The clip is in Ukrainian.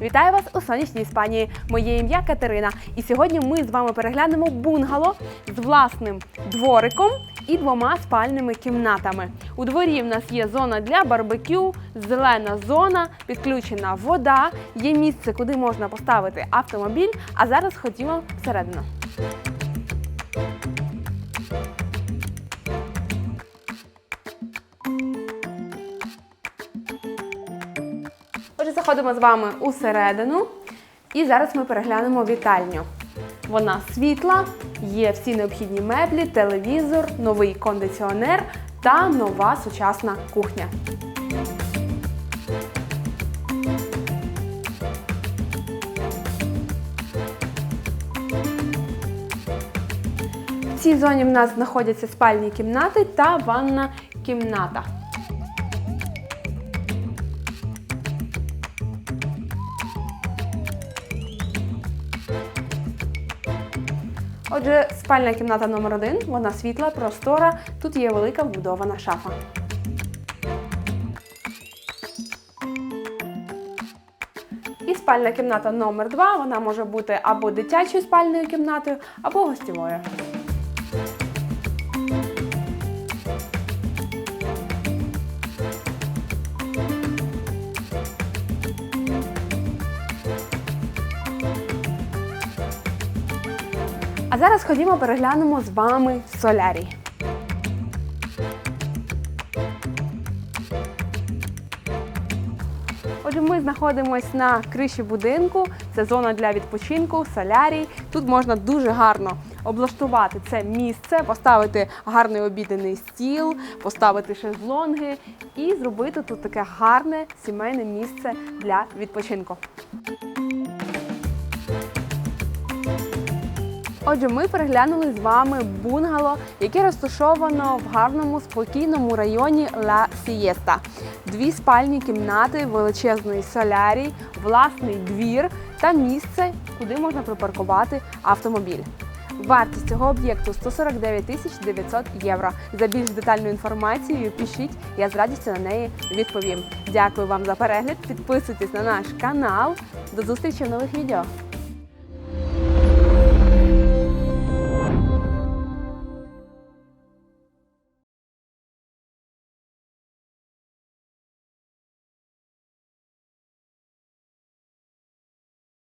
Вітаю вас у сонячній Іспанії. Моє ім'я Катерина. І сьогодні ми з вами переглянемо бунгало з власним двориком і двома спальними кімнатами. У дворі в нас є зона для барбекю, зелена зона, підключена вода, є місце, куди можна поставити автомобіль. А зараз ходімо всередину. Заходимо з вами усередину. І зараз ми переглянемо вітальню. Вона світла, є всі необхідні меблі, телевізор, новий кондиціонер та нова сучасна кухня. В цій зоні в нас знаходяться спальні кімнати та ванна кімната. Отже, спальна кімната номер 1 вона світла, простора. Тут є велика вбудована шафа. І спальна кімната номер 2 вона може бути або дитячою спальною кімнатою, або гостєвою. Зараз ходімо переглянемо з вами солярій. Отже, ми знаходимося на криші будинку. Це зона для відпочинку, солярій. Тут можна дуже гарно облаштувати це місце, поставити гарний обіденний стіл, поставити шезлонги і зробити тут таке гарне сімейне місце для відпочинку. Отже, ми переглянули з вами бунгало, яке розташовано в гарному спокійному районі Ла Сієста. Дві спальні кімнати, величезний солярій, власний двір та місце, куди можна припаркувати автомобіль. Вартість цього об'єкту 149 тисяч 900 євро. За більш детальною інформацією пишіть, я з радістю на неї відповім. Дякую вам за перегляд. Підписуйтесь на наш канал. До зустрічі в нових відео.